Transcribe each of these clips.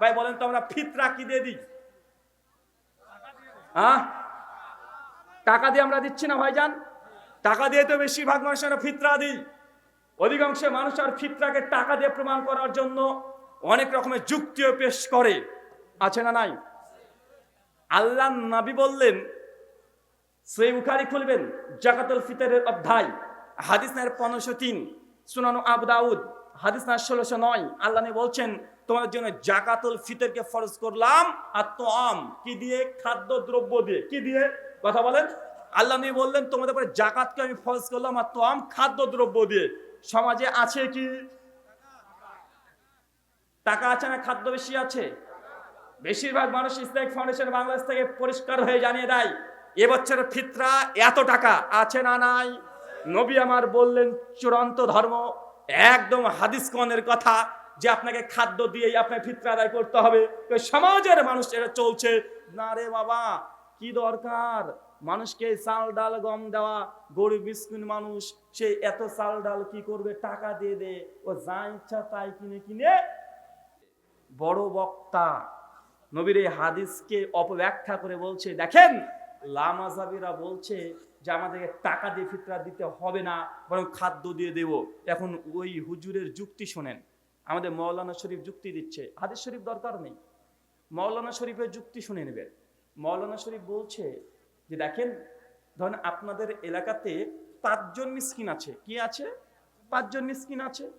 ভাই, বলেন তো আমরা ফিতরা কি দিয়ে দিই? হ্যাঁ? টাকা দিয়ে আমরা দিচ্ছি না টাকা দিয়ে তো বেশিরভাগ মানুষ আমরা ফিতরা দিই। অধিকাংশ মানুষ আর ফিতরাকে টাকা দিয়ে প্রমাণ করার জন্য অনেক রকমের যুক্তিও পেশ করে। আছে না নাই? আল্লাহ নবী বললেন সেই বুখারি খুলবেন, জাকাতুল ফিতরের অধ্যায়, হাদিস নায়ের পনেরোশো তিন, সুনানো আবু দাউদ, হাদিস নায়ের ষোলোশো নয়। আল্লাহ বলছেন তোমার জন্য জাকাতুল ফিতরকে ফরজ করলাম আর তো আম কি দিয়ে? খাদ্য দ্রব্য দিয়ে। কি দিয়ে? কথা বলেন। আল্লাহ নবী বললেন, তোমাদের উপরে জাকাতকে আমি ফরজ করলাম আর তো আম খাদ্য দ্রব্য দিয়ে। সমাজে আছে কি? টাকা আছে না খাদ্য বেশি আছে? বেশিরভাগ মানুষ ইসলামিক ফাউন্ডেশন বাংলাদেশ থেকে পরিষ্কার হয়ে জানিয়ে দেয় এবছরের ফিতরা এত টাকা, আছে না নাই? নবী আমার বললেন, চূড়ান্ত ধর্ম, একদম হাদিস কনের কথা। যে আপনাকে খাদ্য দিয়েই আপনার ফিতরা আদায় করতে হবে। সমাজের মানুষ এটা চলছে। না রে বাবা, কি দরকার? মানুষকে চাল, ডাল, গম দেওয়া গরিব মিসকিন মানুষ, সে এত চাল, ডাল কি করবে? টাকা দিয়ে দে। ও যা ইচ্ছা তাই কিনে কিনে বড় বক্তা নবীর এই হাদিসকে অপব্যাখ্যা করে বলছে, দেখেন লামাজাবিরা বলছে যে আমাদেরকে টাকা দিয়ে ফিতরা দিতে হবে না, বরং খাদ্য দিয়ে দেব। এখন ওই হুজুরের যুক্তি শোনেন। আমাদের মৌলানা শরীফ যুক্তি দিচ্ছে। হাদিস শরীফ দরকার নেই। মৌলানা শরীফের যুক্তি শুনে নেবেন। মৌলানা শরীফ বলছে যে, দেখেন, ধরেন আপনাদের এলাকাতে পাঁচজন মিসকিন আছে। কি আছে? পাঁচজন মিসকিন আছে।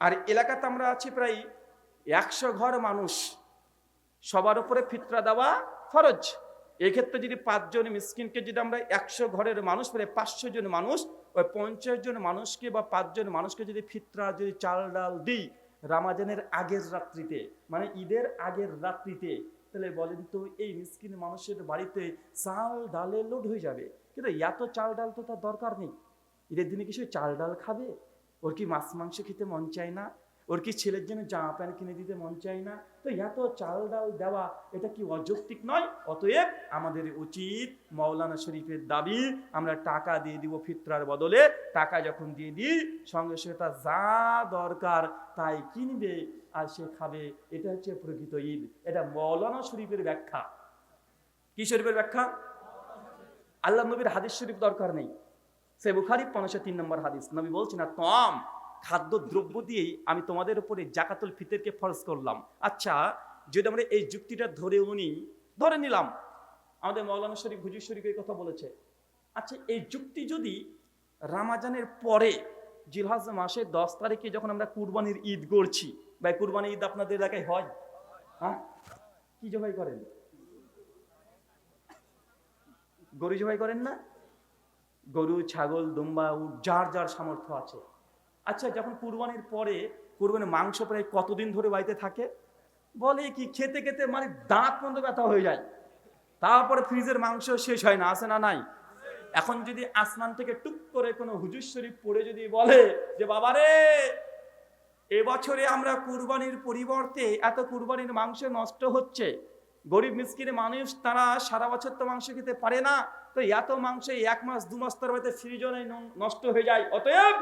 আর এলাকাতে আমরা আছি প্রায় একশো ঘর মানুষ। সবার উপরে ফিতরা দেওয়া ফরজ। এক্ষেত্রে যদি পাঁচজন মিসকিনকে যদি আমরা একশো ঘরের মানুষ মানে পাঁচশো জন মানুষ, ওই পঞ্চাশ জন মানুষকে বা পাঁচজন মানুষকে যদি ফিতরা, যদি চাল ডাল দিই রামাজানের আগের রাত্রিতে মানে ঈদের আগের রাত্রিতে, তাহলে বলেন তো এই মিসকিন মানুষের বাড়িতে চাল ডালে লোড হয়ে যাবে। কিন্তু এত চাল ডাল তো তার দরকার নেই। ঈদের দিনে কিছু চাল ডাল খাবে? ওর কি মাছ মাংস খেতে মন চায় না? ওর কি ছেলের জন্য জামা প্যান্ট কিনে দিতে মন চায় না? তো এত চাল ডাল দেওয়া, এটা কি অযৌক্তিক নয়? অতএব আমাদের উচিত মৌলানা শরীফের দাবি, আমরা টাকা দিয়ে দিব ফিতরার বদলে। টাকা যখন দিয়ে দিই, সঙ্গে সঙ্গে তার যা দরকার তাই কিনবে আর সে খাবে। এটা হচ্ছে প্রকৃত ঈদ। এটা মৌলানা শরীফের ব্যাখ্যা। কি শরীফের ব্যাখ্যা? আল্লাহ নবীর হাদিস শরীফ দরকার নেই। সে বুখারি পনেরোশো তিন নম্বর হাদিস। নবী বলছেন না তম খাদ্য দ্রব্য দিয়েই আমি তোমাদের উপরে জাকাতুল ফিতরকে ফরজ করলাম। আচ্ছা যদি আমরা এই যুক্তিটা ধরে উনি, ধরে নিলাম, আমাদের মৌলানা শরীফ হুজুর শরীফ এই কথা বলেছে। আচ্ছা এই যুক্তি যদি রামাজানের পরে, জিলহাজ মাসের দশ তারিখে যখন আমরা কুরবানির ঈদ করছি ভাই কুরবানি ঈদ আপনাদের এলাকায় হয়? হ্যাঁ? কি জবাই করেন? গরু জবাই করেন না? গরু, ছাগল, দুম্বা, উট, যার যার সামর্থ্য আছে। আচ্ছা যখন কুরবানির পরে কুরবানির মাংস প্রায় কতদিন ধরে বাড়িতে থাকে? বলে কি, খেতে খেতে মানে দাঁত পর্যন্ত ব্যথা হয়ে যায়। তারপরে ফ্রিজের মাংস শেষ হয় না আসে না নাই? এখন যদি আসমান থেকে টুক করে কোনো হুজুর শরীফ পড়ে যদি বলে যে, বাবারে, এবছরে আমরা কুরবানির পরিবর্তে এত কুরবানির মাংস নষ্ট হচ্ছে। গরিব মিসকিনে মানুষ, তারা সারা বছর তো মাংস খেতে পারে না। তো এত মাংস এক মাস, দু মাস তার মধ্যে ফ্রিজনে নষ্ট হয়ে যায়। অতএব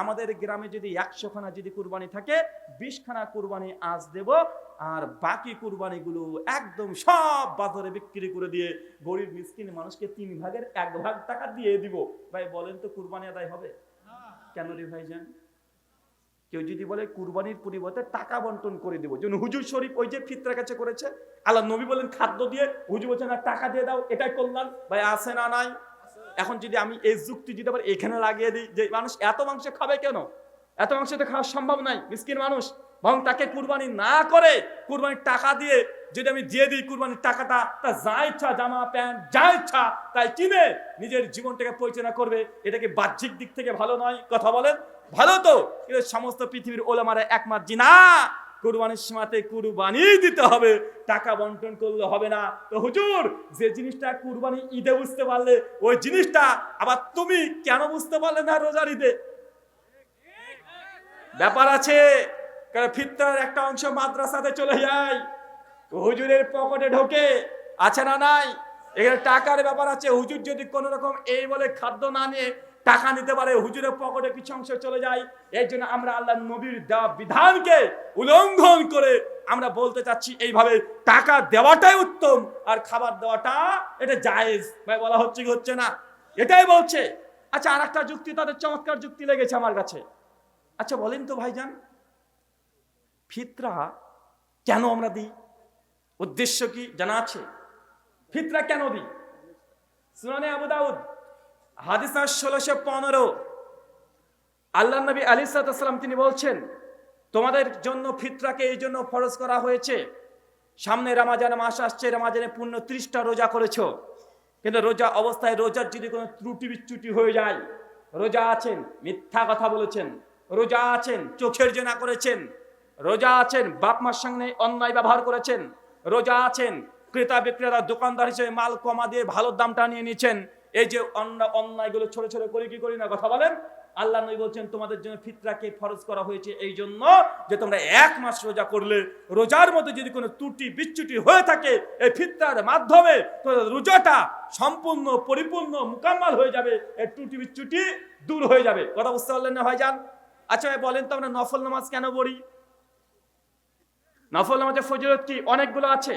আমাদের গ্রামে যদি একশো খানা যদি কুরবানি থাকে বিশ খানা কুরবানি আজ দেব, আর বাকি কুরবানিগুলো একদম সব বাজারে বিক্রি করে দিয়ে গরিব মিসকিন মানুষকে তিন ভাগের এক ভাগ টাকা দিয়ে দিব। ভাই, বলেন তো কুরবানি আদায় হবে? কেন রে ভাইজান? কেউ যদি বলে কুরবানির পরিবর্তে টাকা বন্টন করে দেবো, যেন হুজুর শরীফ ওই যে ফিতরার কাছে করেছে, আল্লাহ নবী বলেন, খাদ্য দিয়ে হুজুর বলছে, না, টাকা দিয়ে দাও, এটাই করলাম ভাই, আছে না নাই? এখন যদি আমি এই যুক্তি যদি আবার এখানে লাগিয়ে দিই, যে মানুষ এত মাংস খাবে কেন? এত মাংস তো খাওয়া সম্ভব নাই, মিসকিন মানুষ। বরং তাকে কুরবানি না করে কুরবানির টাকা দিয়ে যদি আমি দিয়ে দিই কুরবানির টাকাটা, তা যা ইচ্ছা, জামা, প্যান্ট, যা ইচ্ছা, তাই কিনে নিজের জীবনটাকে পরিচালনা করবে। এটা কি বাহ্যিক দিক থেকে ভালো নয়? কথা বলেন। ভালো তো, কিন্তু সমস্ত পৃথিবীর ওলামারা একমাত জি না কুরবানির সীমাতে কুরবানি দিতে হবে, টাকা বন্টন করলে হবে না। তো হুজুর, যে জিনিসটা কুরবানি ঈদে বুঝতে পারলে, ওই জিনিসটা আবার তুমি কেন বুঝতে পারলে না রোজার ঈদে? ব্যাপার আছে ফিতরার একটা অংশ মাদ্রাসাতে চলে যায় হুজুরের পকেটে ঢোকে, আছে না নাই? এখানে টাকার ব্যাপার আছে, হুজুর যদি কোন রকম এই বলে খাদ্য না নিয়ে টাকা নিতে পারে, হুজুরের পকেটে কিছু অংশ চলে যায়। এর জন্য আমরা আল্লাহ নবীর দেওয়া বিধানকে উল্লঙ্ঘন করে আমরা বলতে চাচ্ছি এইভাবে, টাকা দেওয়াটাই উত্তম আর খাবার দেওয়াটা এটা জায়েজ। ভাই, বলা হচ্ছে কি হচ্ছে না? এটাই বলছে। আচ্ছা আর একটা যুক্তি, তাদের চমৎকার যুক্তি লেগেছে আমার কাছে। আচ্ছা বলেন তো ভাইজান, ফিতরা কেন আমরা দিই? উদ্দেশ্য কি জানা আছে? ফিতরা কেন দিই? সুনানে আবু দাউদ হাদিস ষোলোশো পনেরো। আল্লাহ নবী আলী সাল্লাম তিনি বলছেন, তোমাদের জন্য ফিতরাকে এই জন্য ফরজ করা হয়েছে। সামনে রামাজান মাস আসছে, রামাজানে পূর্ণ ত্রিশটা রোজা করেছ। কিন্তু রোজা অবস্থায় রোজার যদি কোনো ত্রুটি বিচ্যুটি হয়ে যায়, রোজা আছেন, মিথ্যা কথা বলেছেন, রোজা আছেন, চোখের জেনা করেছেন, রোজা আছেন, বাপ মার সঙ্গে অন্যায় ব্যবহার করেছেন, রোজা আছেন, ক্রেতা বিক্রেতা দোকানদার হিসেবে মাল কমা দিয়ে ভালো দামটা নিয়ে নিচ্ছেন এই যে অন্য অন্যায়গুলো ছোট ছোট করি কি করি না, কথা বলেন? আল্লাহ নবী বলছেন, তোমাদের জন্য ফিতরাকে ফরজ করা হয়েছে এই জন্য যে তোমরা এক মাস রোজা করলে, রোজার মধ্যে যদি কোনো ত্রুটি বিচ্যুটি হয়ে থাকে, এই ফিতরার মাধ্যমে তোমাদের রোজাটা সম্পূর্ণ, পরিপূর্ণ, মোকাম্মাল হয়ে যাবে এই ত্রুটি বিচ্যুটি দূর হয়ে যাবে। কথা বুঝতে পারলেন না, ভাইজান? আচ্ছা ভাই, বলেন তো আমরা নফল নামাজ কেন পড়ি? নফল নামাজের ফজিলত কি? অনেকগুলো আছে।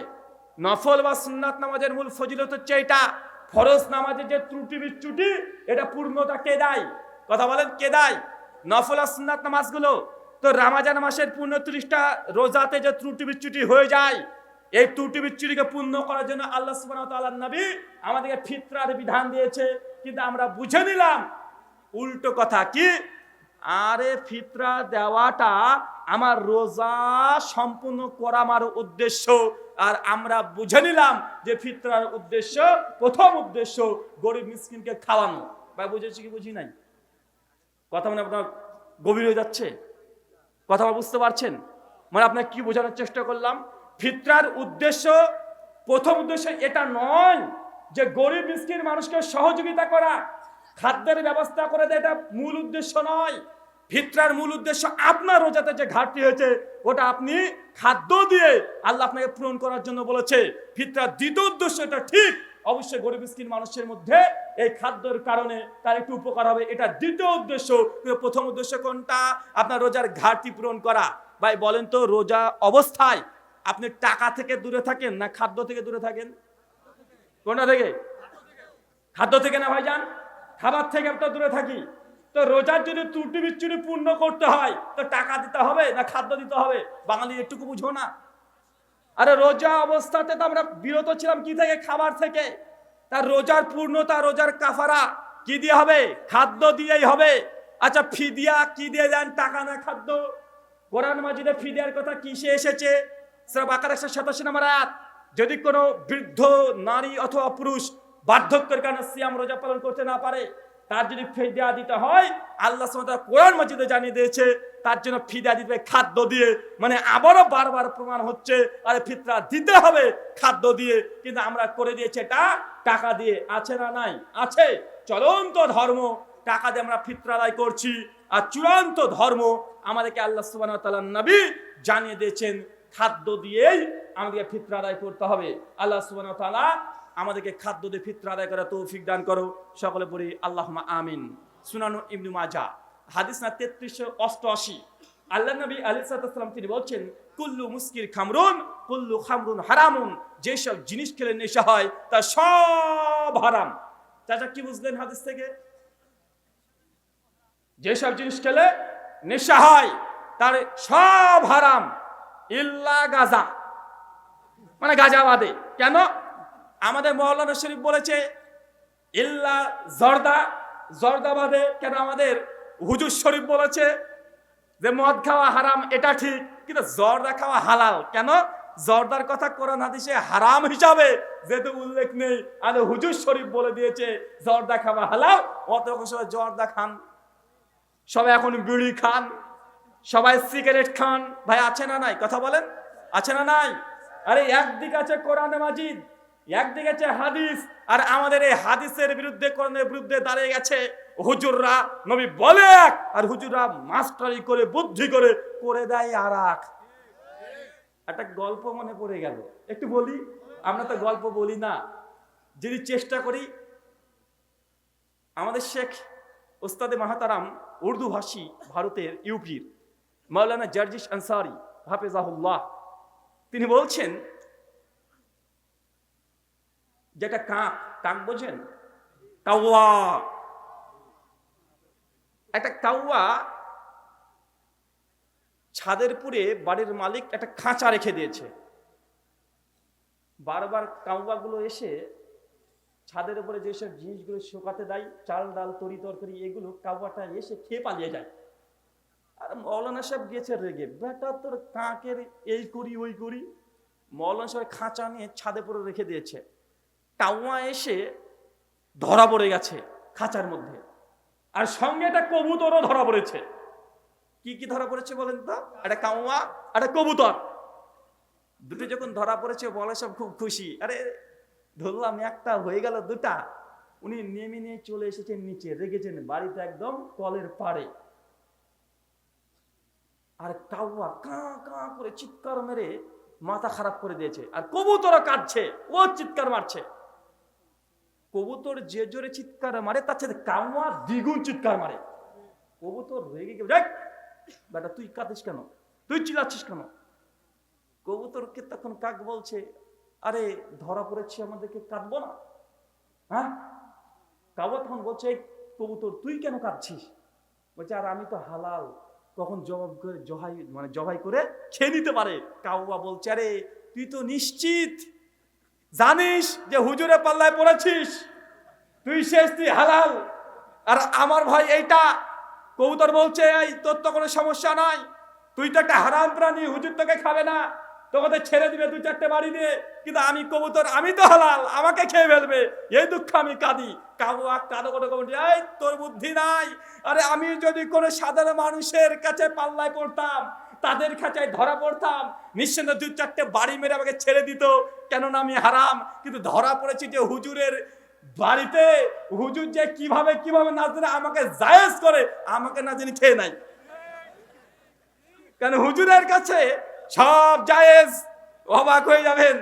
নফল বা সুন্নাত নামাজের মূল ফজিলত হচ্ছে এটা। ফরজ নামাজের যে ত্রুটি বিচ্যুটি, এটা পূর্ণতা কে দেয়? কথা বলেন, কে দেয়? নফল সুন্নাত নামাজগুলো। তো রামাজান মাসের পূর্ণ ত্রিশটা রোজাতে যে ত্রুটি বিচ্যুটি হয়ে যায়, এই ত্রুটি বিচ্যুটিকে পূর্ণ করার জন্য আল্লাহ তাআলার নবী আমাদেরকে ফিতরার বিধান দিয়েছে। কিন্তু আমরা বুঝে নিলাম, উল্টো কথা কি? আরে ফিতরা দেওয়াটা আমার রোজা সম্পূর্ণ করা আমার উদ্দেশ্য, আর আমরা বুঝে নিলাম যে ফিতরার উদ্দেশ্য, প্রথম উদ্দেশ্য গরিব মিসকিনকে খাওয়ানো। ভাই, বুঝেছি কি বুঝি নাই? কথা মানে আপনার গভীর হয়ে যাচ্ছে? কথা আমার বুঝতে পারছেন? মানে আপনার কি বোঝানোর চেষ্টা করলাম? ফিতরার উদ্দেশ্য, প্রথম উদ্দেশ্য এটা নয় যে গরিব মিসকিন মানুষকে সহযোগিতা করা। খাদ্যের ব্যবস্থা করে দেয় এটা মূল উদ্দেশ্য নয়। ফিতরার মূল উদ্দেশ্য আপনার রোজাতে যে ঘাটতি হয়েছে, ওটা আপনি খাদ্য দিয়ে আল্লাহ আপনাকে পূরণ করার জন্য বলেছে। ফিতরার দ্বিতীয় উদ্দেশ্য এটা ঠিক। অবশ্যই গরিব মিসকিন মানুষের মধ্যে এই খাদ্যের কারণে তার একটু উপকার হবে। এটা দ্বিতীয় উদ্দেশ্য। প্রথম উদ্দেশ্য কোনটা? আপনার রোজার ঘাটতি পূরণ করা। ভাই, বলেন তো রোজা অবস্থায় আপনি টাকা থেকে দূরে থাকেন না খাদ্য থেকে দূরে থাকেন? কোনটা থেকে? খাদ্য থেকে না ভাইজান? খাবার থেকে আমরা দূরে থাকি। তো রোজার যদি ত্রুটি বিচ্ছুটি পূর্ণ করতে হয়। তো টাকা দিতে হবে না খাদ্য দিতে হবে? বাঙালি একটুকু বুঝো না। আরে রোজা অবস্থাতে তো আমরা বিরত ছিলাম কি থেকে? খাবার থেকে। তার রোজার পূর্ণতা, রোজার কাফারা কি দিয়ে হবে? খাদ্য দিয়েই হবে। আচ্ছা ফিদিয়া কি দিয়ে দেন? টাকা না খাদ্য? কোরআন মাজিদে ফিদিয়ার কথা কিসে এসেছে? সেটা বাকার একশো সাতাশি নাম্বার আয়াত। যদি কোনো বৃদ্ধ, নারী অথবা পুরুষ বার্ধক্যের কারণে সিয়াম রোজা পালন করতে না পারে তার যদি ফিদিয়া দিতে হয়। আল্লাহ কোরআন মাজিদে জানিয়ে দিয়েছে, তার জন্য ফিদিয়া দিতে খাদ্য দিয়ে। মানে আবারও বারবার প্রমাণ হচ্ছে, আরে ফিতরা দিতে হবে খাদ্য দিয়ে। কিন্তু আমরা করে দিয়েছি এটা, টাকা দিয়ে। আছে না নাই? আছে। চলন্ত ধর্ম, টাকা দিয়ে আমরা ফিতরা আদায় করছি। আর চূড়ান্ত ধর্ম, আমাদেরকে আল্লাহ সুবহানাহু ওয়া নবী জানিয়ে দিয়েছেন, খাদ্য দিয়েই আমাদেরকে ফিতরা আদায় করতে হবে। আল্লাহ সুবহানাহু ওয়া তাআলা আমাদেরকে খাদ্য দিয়ে ফিতরা আদায় করা তৌফিক দান করো। সকলে পড়ি, আল্লাহুম্মা আমিন। সুনানু ইবনু মাজাহ। হাদিস না তেত্রিশশো অষ্টআশি। আল্লাহ নবী আলী সাল্লাম তিনি বলছেন, কুল্লু মুস্কির খামরুন, কুল্লু খামরুন হারামুন। যেসব জিনিস খেলে নেশা হয় তা সব হারাম। চাচা কি বুঝলেন হাদিস থেকে? যেসব জিনিস খেলে নেশা হয়, তার সব হারাম। ইল্লা গাজা। মানে গাজা বাদে কেন? আমাদের মৌলানা শরীফ বলেছে, ইল্লা জর্দা জর্দাবাদে কেন আমাদের হুজুর শরীফ বলেছে যে, মদ খাওয়া হারাম, এটা ঠিক, কিন্তু জর্দা খাওয়া হালাল। কেন? জর্দার কথা কোরআন হাদিসে হারাম হিসাবে যেহেতু উল্লেখ নেই আর হুজুর শরীফ বলে দিয়েছে, জর্দা খাওয়া হালাল অত সবাই জর্দা খান। সবাই এখন বিড়ি খান, সবাই সিগারেট খান। ভাই, আছে না নাই? কথা বলেন? আছে না নাই? আরে, একদিকে আছে কোরআনে মাজিদ। একদিকে আছে হাদিস, আর আমাদের এই হাদিসের বিরুদ্ধে, কোরআনের বিরুদ্ধে দাঁড়িয়ে গেছে হুজুররা। নবী বলে এক, আর হুজুররা মাস্টারি করে, বুদ্ধি করে করে দেয় আর এক একটা গল্প মনে পড়ে গেল। একটু বলি, আমরা তো গল্প বলি না। যদি চেষ্টা করি, আমাদের শেখ ওস্তাদে মাহাতারাম উর্দু ভাষী, ভারতের ইউপির, মাওলানা জার্জিস আনসারি, হাফেজাহুল্লাহ, তিনি বলছেন যেটা কাক কাক বোঝেন? কাউয়া একটা কাউয়া ছাদের পুরে বাড়ির মালিক একটা খাঁচা রেখে দিয়েছে। বারবার কাউয়াগুলো এসে ছাদের উপরে যেসব জিনিসগুলো শুকাতে দেয়, চাল ডাল, তরি তরকারি, এগুলো কাউয়াটা এসে খেয়ে পালিয়ে যায়। আর মৌলানা সাহেব গিয়েছে রেগে, বেটা, তোর কাকের এই করি, ওই করি? মৌলানা সাহেব খাঁচা নিয়ে ছাদে পরে রেখে দিয়েছে। কাউয়া এসে ধরা পড়ে গেছে খাঁচার মধ্যে। আর সঙ্গে একটা কবুতরও ধরা পড়েছে। কি কি ধরা পড়েছে বলেন তো? একটা কাউয়া একটা কবুতর। দুটো যখন ধরা পড়েছে, বলে সব খুব খুশি। আরে, ধরলাম একটা, হয়ে গেল দুটা। উনি নেমে নিয়ে চলে এসেছেন নিচে রেগেছেন বাড়িতে একদম কলের পাড়ে। আর কাউয়া কাঁ কাঁ করে চিৎকার মেরে মাথা খারাপ করে দিয়েছে। আর কবুতরও কাটছে ও চিৎকার মারছে। কবুতর যে জোরে চিৎকার মারে তার সাথে কাউয়া দ্বিগুণ চিৎকার মারে। কবুতর রেগে গেছে "এই, বেটা তুই কাঁদিস কেন? তুই চিল্লাচ্ছিস কেন? কবুতরকে তখন কাক বলছে আরে ধরা পড়েছি আমাদেরকে কাঁদবো না? হ্যাঁ? কাউয়া তখন বলছে কবুতর তুই কেন কাঁদছিস? বলছে আর আমি তো হালাল। কখন জবাব করে জহাই মানে জবাই করে খেয়ে নিতে পারে। কাউয়া বলছে আরে তুই তো নিশ্চিত জানিস যে হুজুরে পাল্লায় পড়েছিস? তুই শেষ, তুই হালাল। আর আমার ভাই এইটা, কবুতর বলছে, এই, তোর তো কোনো সমস্যা নাই। তুই তো একটা হারাম প্রাণী, হুজুর তোকে খাবে না। তোকে ছেড়ে দিবে দুই চারটে বাড়ি দিয়ে কিন্তু আমি কবুতর, আমি তো হালাল, আমাকে খেয়ে ফেলবে। এই দুঃখ আমি কাঁদি। কাবুয়া কাঁদো করে কবুতর এই, তোর বুদ্ধি নাই। আরে আমি যদি কোনো সাধারণ মানুষের কাছে পাল্লায় পড়তাম তাদের খাঁচায় ধরা পড়তাম। নিশ্চিন্ত দু চারটে বাড়ি মেরে আমাকে ছেড়ে দিত। কেননা আমি হারাম, কিন্তু ধরা পড়েছি যে হুজুরের বাড়িতে। হুজুর যে কীভাবে কীভাবে না জানে আমাকে জায়েজ করে, আমাকে না জানি খেয়ে নাই। কেন হুজুরের কাছে সব জায়েজ, অবাক হয়ে যাবেন।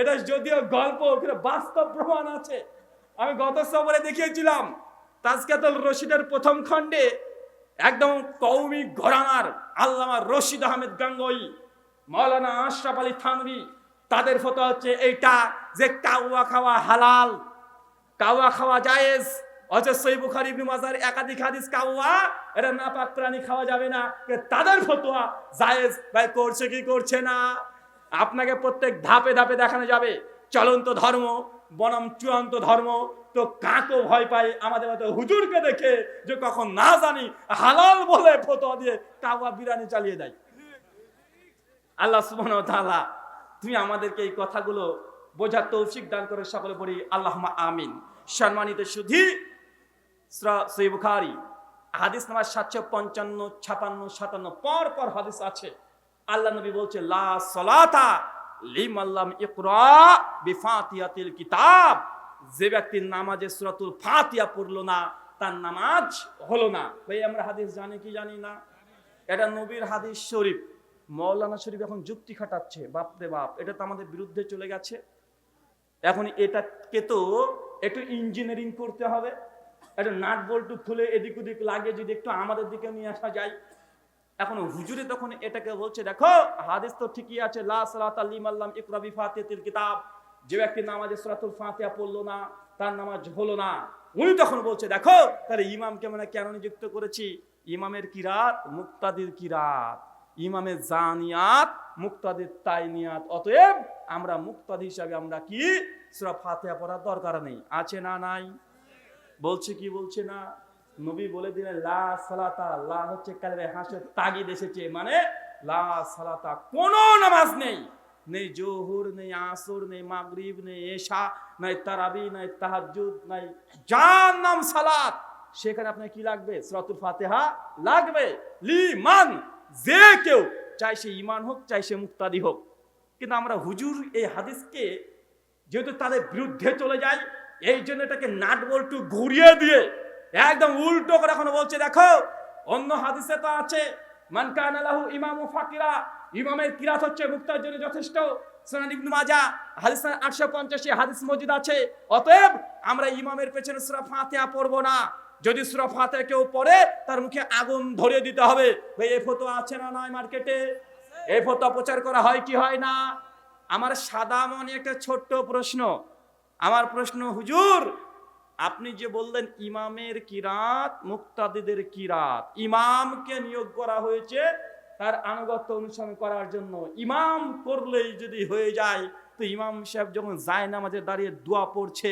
এটা যদিও গল্প বাস্তব প্রমাণ আছে। আমি গত সফরে দেখিয়েছিলাম তাজকাতুল রশিদের প্রথম খণ্ডে একদম কৌমি ঘরানার আল্লামা রশিদ আহমেদ গাঙ্গই মৌলানা আশরাফ আলী থানভি, তাদের ফটো হচ্ছে এইটা যে কাউয়া খাওয়া হালাল, কাওয়া খাওয়া জায়েজ। অথচ সই বুখারি, ইবনে মাজার একাধিক হাদিস কাওয়া এটা নাপাক প্রাণী খাওয়া যাবে না। তাদের ফতোয়া জায়েজ। ভাই, করছে কি করছে না? আপনাকে প্রত্যেক ধাপে ধাপে দেখানো যাবে। চলন্ত ধর্ম, বনাম চূড়ান্ত ধর্ম তো কাকও ভয় পায়, আমাদের মতো হুজুরকে দেখে যে কখন না জানি হালাল বলে ফতোয়া দিয়ে কাওয়া বিরানি চালিয়ে দেয়। আল্লাহ সুবহানাহু ওয়া তাআলা, তুমি আমাদেরকে এই কথাগুলো বোঝার তৌফিক দান করে সকলে পড়ি, আল্লাহুম্মা আমিন। সম্মানিত সুধী সই বুখারি, হাদিস নাম্বার সাতশো পঞ্চান্ন, ছাপান্ন, সাতান্ন, পর পর হাদিস আছে। আল্লাহ নবী বলছে, লা সলাতা লিমাল্লাম ইকরা বিফাতিয়াতিল কিতাব। যে ব্যক্তির নামাজে সূরাতুল ফাতিয়া পড়ল না, তার নামাজ হলো না। ভাই, আমরা হাদিস জানি কি জানি না? এটা নবীর হাদিস শরীফ। মৌলানা শরীফ এখন যুক্তি খাটাচ্ছে বাপরে বাপ, এটা তো আমাদের বিরুদ্ধে চলে গেছে। এখন এটাকে তো একটু ইঞ্জিনিয়ারিং করতে হবে। একটা নাট বল্টু খুলে এদিক ওদিক লাগে যদি একটু আমাদের দিকে নিয়ে আসা যায়। এখন হুজুরে তখন এটাকে বলছে, দেখো, হাদিস তো ঠিকই আছে, লা সালাত আলিম আল্লাম ইকরা বিফাতিহাতিল কিতাব। যে ব্যক্তি নামাজে সূরাতুল ফাতিহা পড়ল না, তার নামাজ হলো না। উনি তখন বলছে, দেখো, তাহলে ইমামকে মানে কেন নিযুক্ত করেছি? ইমামের কিরাত মুক্তাদির কিরাত ইমামের জানিয়াত, মুক্তাদির তাইনিয়াত। অতএব আমরা মুক্তাদি হিসাবে আমরা কি সূরা ফাতিহা পড়ার দরকার নেই। আছে না নাই? বলছে কি বলছে না? নবী বলে দিলেন, লা সালাতা, লা হচ্ছে কালের হাসের তাগিদ এসেছে। মানে লা সালাতা কোনো নামাজ নেই। নেই জোহর, নেই আসর, নেই মাগরিব, নেই এশা, নাই তারাবি, নাই তাহাজ্জুদ, নাই যার নাম সালাত। সেখানে আপনার কি লাগবে? সূরাতুল ফাতিহা লাগবে। লিমান, যে কেউ চাই সে ইমান হোক চাই সে মুক্তাদি হোক। কিন্তু আমরা হুজুর এই হাদিসকে যেহেতু তাদের বিরুদ্ধে চলে যায় এই জন্য এটাকে নাট বল্টু ঘুরিয়ে দিয়ে একদম উল্টো করে এখন বলছে, দেখো, অন্য হাদিসে তো আছে, মান কান আলাহু ইমামু ফাকিরা ইমামের কিরাত হচ্ছে মুক্তার জন্য যথেষ্ট। সুনান ইবনু মাজা হাদিস আটশো পঞ্চাশি হাদিস মসজিদ আছে। অতএব আমরা ইমামের পেছনে সূরা ফাতিহা পড়ব না। যদি সূরা ফাতিহা কেউ পড়ে, তার মুখে আগুন ধরিয়ে দিতে হবে। ভাই এই ফটো আছে না নয় মার্কেটে? এই ফটো প্রচার করা হয় কি হয় না? আমার সাদা মনে একটা ছোট্ট প্রশ্ন। আমার প্রশ্ন, হুজুর, আপনি যে বললেন ইমামের কিরাত, মুক্তাদিদের কিরাত, ইমামকে নিয়োগ করা হয়েছে তার আনুগত্য অনুসরণ করার জন্য ইমাম করলেই যদি হয়ে যায়, তো ইমাম সাহেব যখন যায় নামাজে দাঁড়িয়ে দোয়া পড়ছে,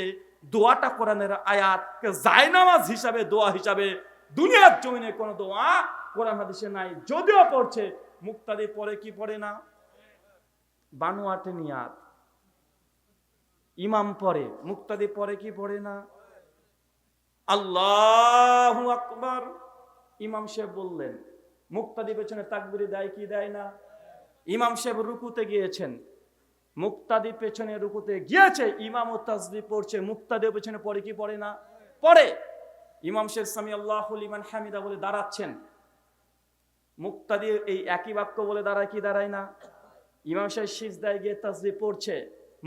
দোয়াটা কোরআনের আয়াত যায় নামাজ হিসাবে, দোয়া হিসাবে, দুনিয়ার জমিনে কোনো দোয়া কোরআন হাদিসে নাই, যদিও পড়ছে, মুক্তাদি পড়ে কি পড়ে না? বানুয়াটে নিয়াত ইমাম পরে মুক্তাদি পরে কি পড়ে না? আল্লাহ আকবার। ইমাম সাহেব বললেন মুক্তাদি পেছনে তাকবিরি দেয় কি দেয় না? ইমাম সাহেব রুকুতে গিয়েছেন। মুক্তাদি পেছনে রুকুতে গিয়েছে ইমাম ও তাসবি পড়ছে। মুক্তাদি পেছনে পড়ে কি পড়ে না? পড়ে। ইমাম শেখ সামি আল্লাহ ইমান হামিদা বলে দাঁড়াচ্ছেন। মুক্তাদি এই একই বাক্য বলে দাঁড়ায় কি দাঁড়ায় না? ইমাম সাহেব সিজদায় গিয়ে তাসবি পড়ছে।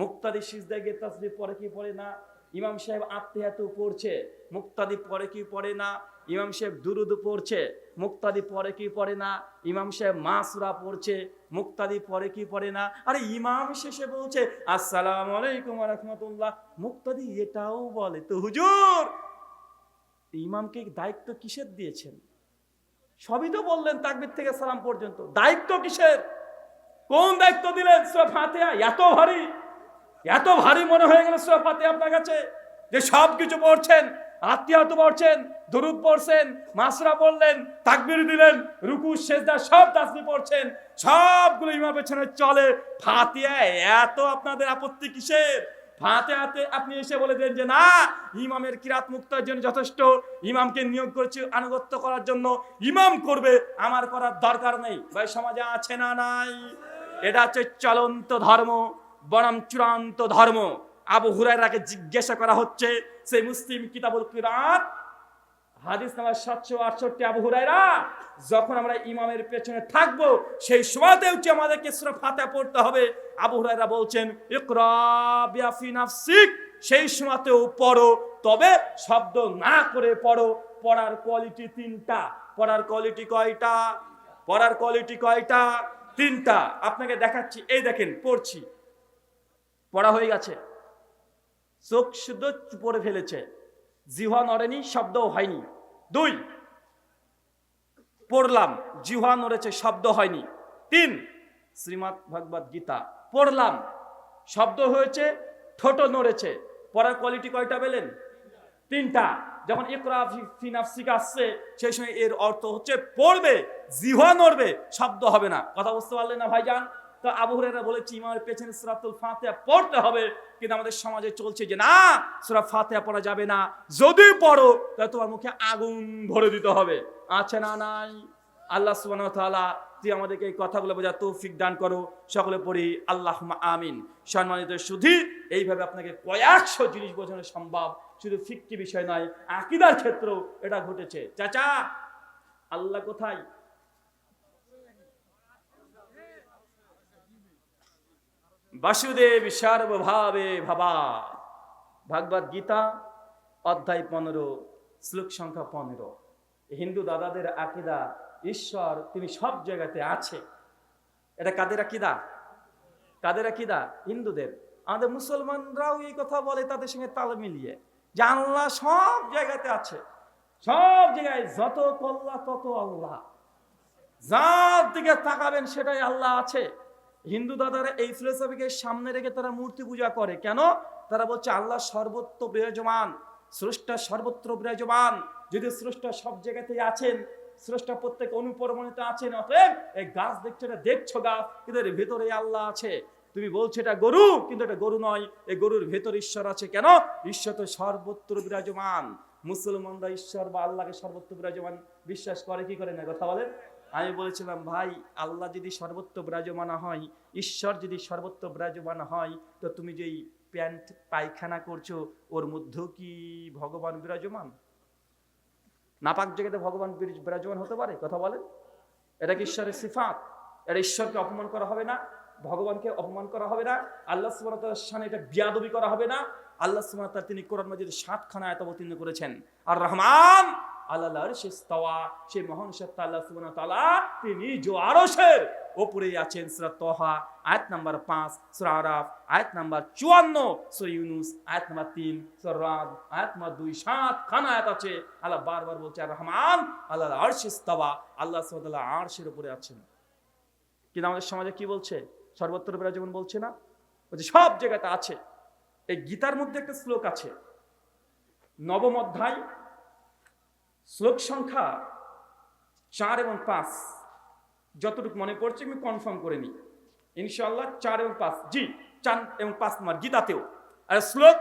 মুক্তাদি সিজদায় গিয়ে তাসবি পড়ে কি পড়ে না? ইমাম সাহেব আত্মীয়াতু পড়ছে মুক্তাদি পরে কি পড়ে না? ইমাম সাহেব দুরুদ পড়ছে, মুক্তাদি পরে কি পড়ে না? ইমাম সাহেব মাসুরা পড়ছে, মুক্তাদি পরে কি পড়ে না? আরে ইমাম শেষে বলছে, আসসালামু আলাইকুম রাহমাতুল্লাহ। মুক্তাদি এটাও বলে, তো হুজুর, ইমামকে দায়িত্ব কিসের দিয়েছেন? সবই তো বললেন তাকবির থেকে সালাম পর্যন্ত। দায়িত্ব কিসের? কোন দায়িত্ব দিলেন? সব হাতে এত ভারী। এত ভারী মনে হয়ে গেল সূরা আপনার কাছে যে সব কিছু পড়ছেন আত্মীয়ত পড়ছেন, দরুদ পড়ছেন, মাসরা পড়লেন, তাকবির দিলেন, রুকু, সেজদা, সব তাসবি পড়ছেন, সবগুলো ইমাম পেছনে চলে। ফাতিয়া এত আপনাদের আপত্তি কিসের? ফাতিহাতে আপনি এসে বলে দেন যে, না, ইমামের কিরাত মুক্তার জন্য যথেষ্ট। ইমামকে নিয়োগ করেছে আনুগত্য করার জন্য। ইমাম করবে, আমার করার দরকার নেই। ভাই, সমাজে আছে না নাই? এটা হচ্ছে চলন্ত ধর্ম। বরং চূড়ান্ত ধর্ম। আবু হুরায়রাকে জিজ্ঞাসা করা হচ্ছে, সেই মুসলিম কিতাবুল কিরাত, হাদিস নাম্বার সাতশো আটষট্টি, আবু হুরায়রা, যখন আমরা ইমামের পেছনে থাকব, সেই সময়তেও যে আমাদেরকে সূরা ফাতিহা পড়তে হবে? আবু হুরায়রা বলছেন, ইকরা বিয়াফি নাফসিক, সেই সময়তেও পড়ো, তবে শব্দ না করে পড়ো। পড়ার কোয়ালিটি তিনটা। পড়ার কোয়ালিটি কয়টা? পড়ার কোয়ালিটি কয়টা? তিনটা। আপনাকে দেখাচ্ছি, এই দেখেন, পড়ছি। পড়া হয়ে গেছে। চোখ শুদ্ধ পড়ে ফেলেছে। জিহা নড়েনি, শব্দও হয়নি। দুই, পড়লাম জিহা নড়েছে, শব্দ হয়নি। তিন, শ্রীমৎ ভগবত গীতা, পড়লাম, শব্দ হয়েছে, ঠোঁট নড়েছে। পড়ার কোয়ালিটি কয়টা পেলেন? তিনটা। যখন ফি আসছে, সেই সময় এর অর্থ হচ্ছে, পড়বে জিহা নড়বে, শব্দ হবে না। কথা বুঝতে পারলেন না ভাইজান? তো আবু হুরায়রা বলেছি ইমামের পেছনে সূরাতুল ফাতিহা পড়তে হবে। কিন্তু আমাদের সমাজে চলছে যে, না, সূরা ফাতিহা পড়া যাবে না। যদি পড়ো, তাহলে তোমার মুখে আগুন ভরে দিতে হবে। আছে না, নাই। আল্লাহ সুবহানাহু ওয়া তুই আমাদেরকে এই কথাগুলো বোঝা তৌফিক দান করো। সকলে পড়ি আল্লাহ আমিন। সম্মানিত সুধী, এইভাবে আপনাকে কয়েকশো জিনিস বোঝানো সম্ভব। শুধু ফিক্কি বিষয় নয়, আকিদার ক্ষেত্রেও এটা ঘটেছে। চাচা, আল্লাহ কোথায়? বাসুদেব সর্বভাবে ভাবা। ভাগবত গীতা, অধ্যায় পনেরো, শ্লোক সংখ্যা পনেরো। হিন্দু দাদাদের আকিদা, ঈশ্বর তিনি সব জায়গাতে আছে। এটা কাদের আকিদা? কাদের আকিদা? হিন্দুদের। আমাদের মুসলমানরাও এই কথা বলে, তাদের সঙ্গে তাল মিলিয়ে যে আল্লাহ সব জায়গাতে আছে। সব জায়গায় যত কল্লা, তত আল্লাহ। যার দিকে তাকাবেন, সেটাই আল্লাহ আছে। হিন্দু দাদারা এই ফিলোসফিকে সামনে রেখে তারা মূর্তি পূজা করে। কেন? তারা বলছে, আল্লাহ সর্বত্র বিরাজমান, স্রষ্টা সর্বত্র বিরাজমান। যদি স্রষ্টা সব জায়গাতেই আছেন, স্রষ্টা প্রত্যেক অনুপরমাণিতে আছেন, অতএব এই গাছ দেখছ, এটা দেখছ গাছ, কিন্তু এর ভেতরে আল্লাহ আছে। তুমি বলছো এটা গরু, কিন্তু এটা গরু নয়, এই গরুর ভেতর ঈশ্বর আছে। কেন? ঈশ্বর তো সর্বত্র বিরাজমান। মুসলমানরা ঈশ্বর বা আল্লাহকে সর্বত্র বিরাজমান। বিশ্বাস করে কি করে না? কথা বলেন। আমি বলেছিলাম, ভাই, আল্লাহ যদি সর্বত্র বিরাজমান হয়, ঈশ্বর যদি সর্বত্র বিরাজমান হয়, তো তুমি যেই প্যান্ট, পায়খানা করছ, ওর মধ্যেও কি ভগবান বিরাজমান? নাপাক জায়গাতে ভগবান বিরাজমান হতে পারে, কথা বলেন? এটা কি ঈশ্বরের সিফাত? এটা ঈশ্বরকে অপমান করা হবে না? ভগবানকে অপমান করা হবে না? আল্লাহ সামনে এটা বিয়াদবি করা হবে না? আল্লাহ তাআলা তিনি কোরআন মাজিদে সাতখানা আয়াত অবতীর্ণ করেছেন। আর রহমান আরশে ইস্তাওয়া সেই মহান আল্লাহ সুবহানাহু তিনি জো আরশের ওপরেই আছেন সুরা তহা, আয়াত নাম্বার পাঁচ, সুরা আরাফ, আয়াত নাম্বার আয়াত নাম্বার রাদ, আয়াত নাম্বার সাত খান আয়াত আছে। আল্লাহ বারবার বলছে, আর রহমান আল্লাহ আরশিস্তাবা আল্লাহ সাল্লাহ আরশের উপরে আছেন। কিন্তু আমাদের সমাজে কি বলছে? সর্বত্র বেলা যেমন বলছে না বলছে সব জায়গাতে আছে। এই গীতার মধ্যে একটা শ্লোক আছে, নবম অধ্যায় শ্লোক সংখ্যা চার এবং পাঁচ। যতটুকু মনে পড়ছে আমি কনফার্ম করে নিই। ইনশাল্লাহ চার এবং পাঁচ। জি, চার এবং পাঁচ নম্বর গীতাতেও। আর শ্লোক,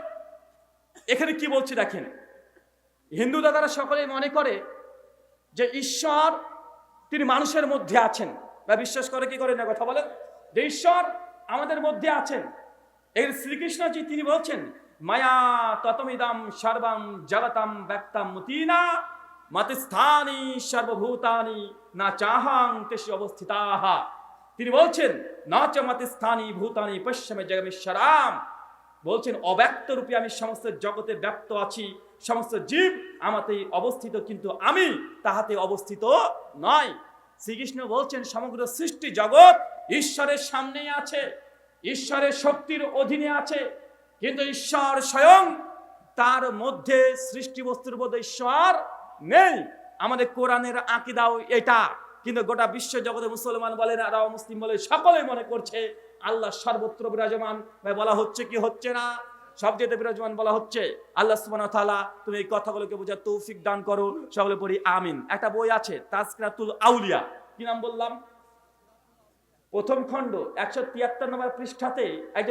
এখানে কি বলছে দেখেন? হিন্দু দাদারা সকলে মনে করে যে ঈশ্বর তিনি মানুষের মধ্যে আছেন। বা বিশ্বাস করে কি করে না কথা বলেন? যে ঈশ্বর আমাদের মধ্যে আছেন। এই শ্রীকৃষ্ণজি তিনি বলছেন, মায়া ততমিদাম সর্বম জগতম ব্যক্তাম মুতিনা মতস্থানি সর্বভূতানি না চাহাং তেসু অবস্থিতাহ। তিনি বলছেন, না চ মতস্থানি ভূতানি পশ্চিমে জগমেশ্বরাম। বলছেন অব্যক্ত রূপে আমি সমস্ত জগতে ব্যক্ত আছি। সমস্ত জীব আমাতে অবস্থিত, কিন্তু আমি তাহাতে অবস্থিত নয়। শ্রীকৃষ্ণ বলছেন, সমগ্র সৃষ্টি জগৎ ঈশ্বরের সামনেই আছে। ঈশ্বরের শক্তির অধীনে আছে। কিন্তু ঈশ্বর স্বয়ং তার মধ্যে সৃষ্টি বস্তুর মধ্যে ঈশ্বর নেই। আমাদের কোরআনের আকিদাও এটা। কিন্তু গোটা বিশ্ব জগতে মুসলমান বলেন আর মুসলিম বলে সকলে মনে করছে, আল্লাহ সর্বত্র বিরাজমান। ভাই, বলা হচ্ছে কি হচ্ছে না? সব যেতে বিরাজমান বলা হচ্ছে, আল্লাহ সুবহানাহু ওয়া তাআলা তুমি এই কথাগুলোকে বোঝার তৌফিক দান করো, সকলে পড়ি আমিন। একটা বই আছে, তাজকিরাতুল আউলিয়া। কি নাম বললাম? প্রথম খণ্ড, একশো তিয়াত্তর নম্বর পৃষ্ঠাতে একজন